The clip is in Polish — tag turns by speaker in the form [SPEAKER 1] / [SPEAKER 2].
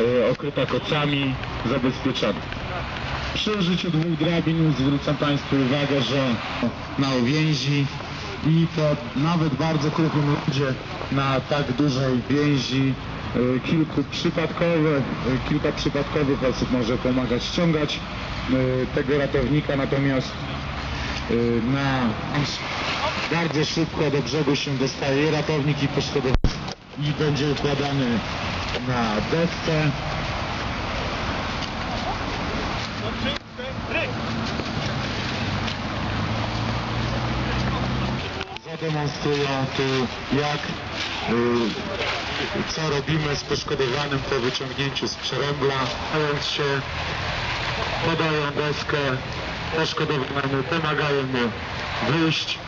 [SPEAKER 1] e, okryta kocami, zabezpieczona. Przy użyciu dwóch drabin zwrócę Państwu uwagę, że na uwięzi i to nawet bardzo kruchym ludzie na tak dużej więzi e, kilku przypadkowych, e, kilka przypadkowych osób może pomagać ściągać tego ratownika, natomiast na bardzo szybko do brzegu się dostaje ratownik i poszkodowany i będzie układany na desce. Zademonstruję tu jak y, co robimy z poszkodowanym po wyciągnięciu z przerębla. Mając się podają deskę poszkodowanemu, pomagają mu wyjść